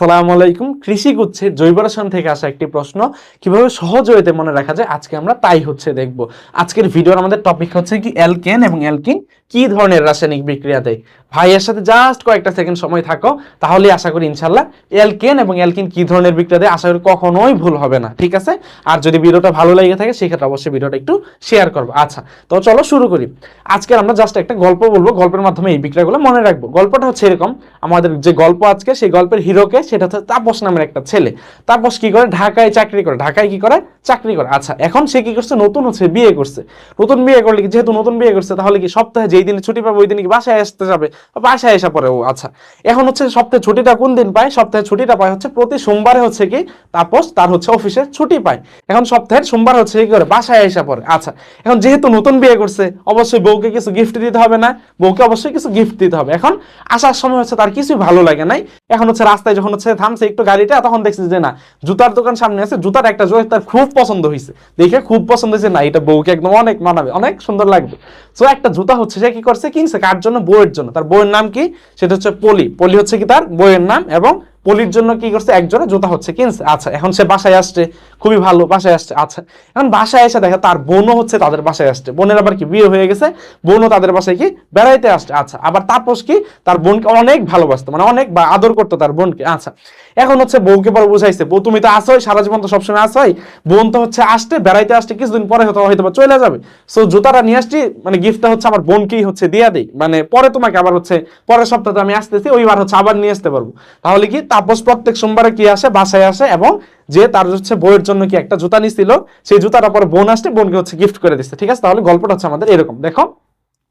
সালাম আলাইকুম। কৃষি গুচ্ছে জৈব রসায়ন থেকে আসা একটি প্রশ্ন। কীভাবে সহজ হইতে মনে রাখা যায়? আজকে আমরা তাই হচ্ছে দেখব। আজকের ভিডিওর আমাদের টপিক হচ্ছে কি অ্যালকেন এবং অ্যালকিন কি ধরনের রাসায়নিক বিক্রিয়া দেয়? ভাইয়ের সাথে জাস্ট কয়েকটা সেকেন্ড সময় থাকো, তাহলে আশা করি ইনশাল্লাহ অ্যালকেন এবং অ্যালকিন কি ধরনের বিক্রিয়া দেয় আশা করি কখনোই ভুল হবে না, ঠিক আছে? আর যদি ভিডিওটা ভালো লেগে থাকে, সেক্ষেত্রে অবশ্যই ভিডিওটা একটু শেয়ার করব। আচ্ছা তো চলো শুরু করি। আজকে আমরা জাস্ট একটা গল্প বলব, গল্পের মাধ্যমে এই বিক্রিয়াগুলো মনে রাখব। গল্পটা হচ্ছে এরকম, আমাদের যে গল্প আজকে, সেই গল্পের হিরোকে, সেটা হচ্ছে তাপস নামের একটা ছেলে। তাপস কি করে? ঢাকায় চাকরি করে। ঢাকায় কি করে? চাকরি করে। আচ্ছা এখন সে কি করছে? নতুন হচ্ছে, বিয়ে করছে। নতুন বিয়ে করলে কি, যেহেতু নতুন বিয়ে করছে, তাহলে কি সপ্তাহে যেই দিনে ছুটি পাবে, ওই দিন কি বাসায় আসতে যাবে? বাসায় আসা পরে ও আচ্ছা। এখন হচ্ছে সপ্তাহে ছুটিটা কোন দিন পায়? সপ্তাহে ছুটিটা পায় হচ্ছে প্রতি সোমবারে হচ্ছে কি তাপস তার হচ্ছে অফিসে ছুটি পায়। এখন সপ্তাহের সোমবার হচ্ছে কি করে? বাসায় আসা পরে আচ্ছা এখন যেহেতু নতুন বিয়ে করছে, অবশ্যই বউকে কিছু গিফট দিতে হবে না। বউকে অবশ্যই কিছু গিফট দিতে হবে। এখন আসার সময় হচ্ছে তার কিছুই ভালো লাগে নাই। এখন হচ্ছে রাস্তায় যখন হচ্ছে থামছে একটু গাড়িটা, তখন দেখছে যে না, জুতার দোকান সামনে আছে। জুতার একটা জোড়া তার খুব পছন্দ হয়েছে দেখে খুব পছন্দ হয়েছে না, এটা বউকে একদম অনেক মানাবে, অনেক সুন্দর লাগবে। তো একটা জুতা হচ্ছে, সে কি করছে? কিনছে, কার জন্য? বউয়ের জন্য। তার বউয়ের নাম কি? সেটা হচ্ছে পলি। পলি হচ্ছে কি তার? বউয়ের নাম এবং পলির জন্য কি করছে? একজোড়া জুতা হচ্ছে, কিনছে। আচ্ছা এখন সে বাসায় আসছে, খুবই ভালো, বাসায় আসছে আচ্ছা। এখন বাসায় এসে দেখে তার বোনও হচ্ছে তাদের বাসায় আসছে। বোনের আবার কি বিয়ে হয়ে গেছে, বোনও তাদের বাসায় কি বেড়াইতে আসছে। আচ্ছা আবার তাপস কি তার বোনকে অনেক ভালোবাসতো মানে অনেক বা আদর করতো তার বোনকে। আচ্ছা এখন হচ্ছে বউকে পরে বুঝাইছে, বউ, তুমি তো আসোই, সারা জীবন তো সবসময় আসোই। বোন তো হচ্ছে আসতে বেড়াইতে আসতে কিছুদিন পরে হয়তো হয়তো চলে যাবে। সো জুতাটা নিয়ে আসছি মানে গিফটটা হচ্ছে আমার বোনকেই হচ্ছে দিয়া দেই। মানে পরে তোমাকে আবার হচ্ছে, পরের সপ্তাহে আমি আসতেছি, ওইবার হচ্ছে আবার নিয়ে আসতে পারব। তাহলে কি তাপস প্রত্যেক সোমবারে কি আসে? বাসায় আসে এবং যে তার হচ্ছে বইয়ের জন্য কি একটা জুতা নিছিল, সেই জুতাটা পরে বোন আসতে বোনকে হচ্ছে গিফট করে দিচ্ছে ঠিক আছে? তাহলে গল্পটা হচ্ছে আমাদের এরকম। দেখো।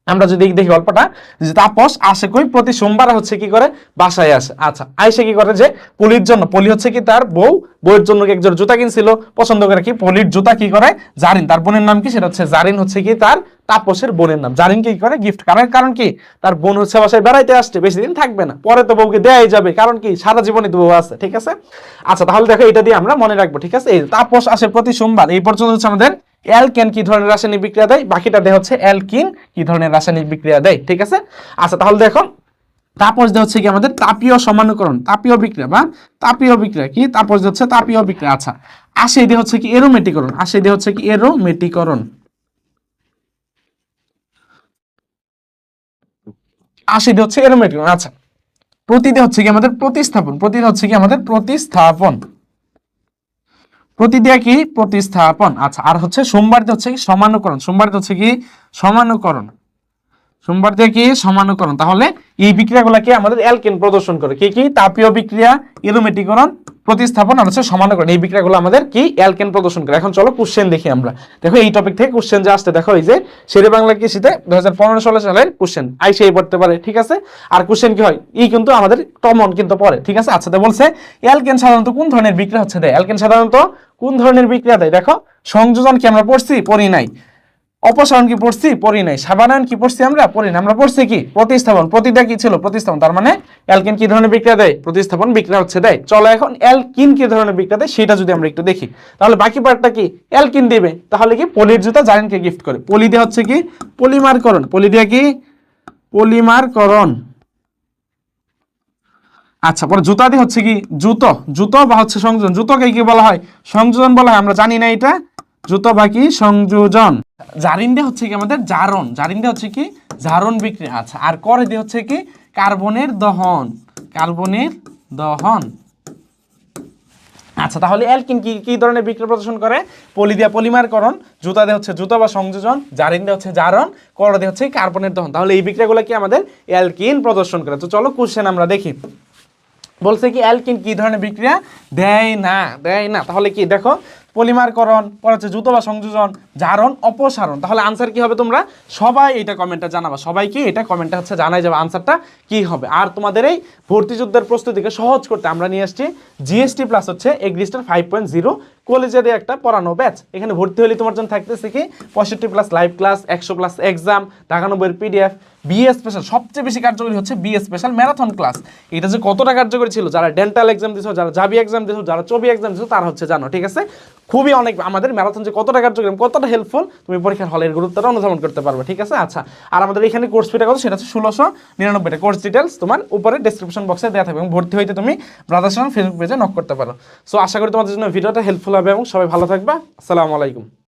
আমরা যদি দেখি গল্পটা, যে তাপস আসে কই? প্রতি সোমবার হচ্ছে কি করে? বাসায় আসে। আচ্ছা আইসে কি করে যে পলির জন্য, পলি হচ্ছে কি তার বউ? বউয়ের জন্য একজন জুতা কিনছিল? পছন্দ করে কি? পলির জুতা কি করে? জারিন। তার বোনের নাম কি? সেটা হচ্ছে জারিন হচ্ছে কি তার তাপসের বোনের নাম। জারিন কি করে? গিফট কারণ কারণ কি? তার বোন হচ্ছে বাসায় বেড়াইতে আসছে, বেশি দিন থাকবে না। পরে তো বউকে দেয়াই যাবে। কারণ কি? সারা জীবনে তো বউ আছে, ঠিক আছে? আচ্ছা তাহলে দেখো, এটা দিয়ে আমরা মনে রাখব, ঠিক আছে? এই তাপস আসে প্রতি সোমবার। এই পর্যন্ত হচ্ছে আমাদের অ্যালকেন কি ধরনের রাসায়নিক বিক্রিয়া দেয়? বাকিটা দেয় হচ্ছে অ্যালকিন কি ধরনের রাসায়নিক বিক্রিয়া দেয়, ঠিক আছে? আচ্ছা তাহলে দেখো তাপস দেওয়া হচ্ছে কি আমাদের তাপীয় সমানুকরণ, তাপীয় বিক্রিয়া বা তাপীয় বিক্রিয়া কি? তাপস দেওয়া হচ্ছে তাপীয় বিক্রিয়া আচ্ছা আশি দিয়ে হচ্ছে কি এরোমেটিকরণ আশি দিয়ে হচ্ছে কি এরোমেটিকরণ। দিয়ে হচ্ছে এরোমেটিকরণ আচ্ছা প্রতিদে হচ্ছে কি আমাদের প্রতিস্থাপন প্রতিদে হচ্ছে কি আমাদের প্রতিস্থাপন। প্রতিদিয়া কি প্রতিস্থাপন? আচ্ছা আর হচ্ছে সোমবার হচ্ছে কি সমানুকরণ? সোমবার হচ্ছে কি সমানুকরণ? সোমবার থেকে কি সমানুকরণ। তাহলে এই বিক্রিয়াগুলোকে আমাদের অ্যালকেন প্রদর্শন করে। কি কি? তাপীয় বিক্রিয়া এরোমেটিকরণ প্রতিস্থাপন আর হচ্ছে সমানুকরণ। এই বিক্রিয়াগুলো আমাদের কি? অ্যালকেন প্রদর্শন করে। এখন চলো কোশ্চেন দেখি আমরা। দেখো, এই টপিক থেকে কোশ্চেন যে আসতে দেখো এই যে শেরে বাংলা কৃষিতে দু হাজার পনেরো ষোলো সালের কোশ্চেন আইসিআই পড়তে পারে, ঠিক আছে? আর কোশ্চেন কি হয়? এই কিন্তু আমাদের কমন কিন্তু পড়ে, ঠিক আছে? আচ্ছা বলছে, অ্যালকেন সাধারণত কোন ধরনের বিক্রিয়া হচ্ছে? দেয় অ্যালকেন সাধারণত কোন ধরনের বিক্রিয়া দেয়? দেখো, সংযোজন কি আমরা পড়ছি? পড়ি নাই। অপসারণ কি পড়ছি? পড়ি নাই। সাবানায়ন কি পড়ছি আমরা? পড়ি না আমরা পড়ছি কি? প্রতিস্থাপন। প্রতিটা কি ছিল? প্রতিস্থাপন। তার মানে অ্যালকিন কি ধরনের বিক্রিয়া দেয়? প্রতিস্থাপন বিক্রিয়া হচ্ছে দেয়। চলো এখন অ্যালকিন কি ধরনের বিক্রিয়া দেয়? সেটা যদি আমরা একটু দেখি। তাহলে বাকি পার্টটা কি? অ্যালকিন দিবে। তাহলে কি? পলির জুতা জারিনকে গিফট করে। পলি দিয়ে হচ্ছে কি? পলিমারকরণ। পলি দিয়ে কি? পলিমারকরণ। আচ্ছা পরে জুতা দিয়ে হচ্ছে কি? জুতো। জুতো বা হচ্ছে সংযোজন। জুতোকে কি বলা হয়? সংযোজন বলা হয়। আমরা জানি না এটা। জুতো বা কি সংযোজন। জারিন দিয়ে হচ্ছে কি আমাদের? জারণ। জারিন দিয়ে হচ্ছে কি? জারণ বিক্রিয়া। আচ্ছা আর করে দিয়ে হচ্ছে কি? কার্বনের দহন। কার্বনের দহন। আচ্ছা তাহলে অ্যালকিন কি কি ধরনের বিক্রিয়া প্রদর্শন করে? পলি দিয়া পলিমারকরণ। জুতা দিয়ে হচ্ছে জুতা বা সংযোজন। জারিন দিয়ে হচ্ছে জারণ। কর দিয়ে হচ্ছে কার্বনের দহন। তাহলে এই বিক্রিয়াগুলো কি আমাদের অ্যালকিন প্রদর্শন করে? তো চলো কোশ্চেন আমরা দেখি। বলছে কি, অ্যালকিন কি ধরনের বিক্রিয়া? দেয় না দেয় না। তাহলে কি, দেখো পলিমারকরণ, পরে হচ্ছে জুতো বা সংযোজন, জারণ, অপসারণ। তাহলে আনসার কি হবে তোমরা? সবাই এটা কমেন্টটা জানাবা। সবাইকে এটা কমেন্টটা হচ্ছে জানাই যাবে আনসারটা কি হবে। আর তোমাদের এই ভর্তি যুদ্ধের প্রস্তুতিকে সহজ করতে আমরা নিয়ে আসছি জিএসটি প্লাস হচ্ছে এগ্রিস্টার ফাইভ পয়েন্ট জিরো কলেজে দিয়ে একটা পড়ানো ব্যাচ। এখানে ভর্তি হলে তোমার জন্য থাকতেছে কি? পঁয়ষট্টি প্লাস লাইভ ক্লাস একশো প্লাস এক্সাম ঢাকা নব্বইয়ের পিডিএফ বিএ স্পেশাল সবচেয়ে বেশি কার্যকরী হচ্ছে বিএ স্পেশাল ম্যারাথন ক্লাস এটা যে কতটা কার্যকরী ছিল, যারা ডেন্টাল এক্সাম দিছো, যারা জাবি এক্সাম দিছো, যারা চবি এক্সাম দিছো, তারা হচ্ছে জানো, ঠিক আছে? খুবই অনেক আমাদের ম্যারাথন যে কতটা কার্যকরী কতটা হেল্পফুল তুমি পরীক্ষার হলের গুরুত্বটা অনুধাবন করতে পারবে, ঠিক আছে? আচ্ছা আর আমাদের এখানে কোর্স ফিটা কত? সেটা হচ্ছে ষোলোশো নিরানব্বইটা। কোর্স ডিটেলস তোমার উপরে ডিসক্রিপশন বক্সে দেওয়া থাকবে, এবং ভর্তি হইতে তুমি ব্রাদার্স ফেসবুক পেজে নক করতে পারো। সো আশা করি তোমাদের জন্য ভিডিওটা হেল্পফুল হবে এবং সবাই ভালো থাকবা। আসসালামু আলাইকুম।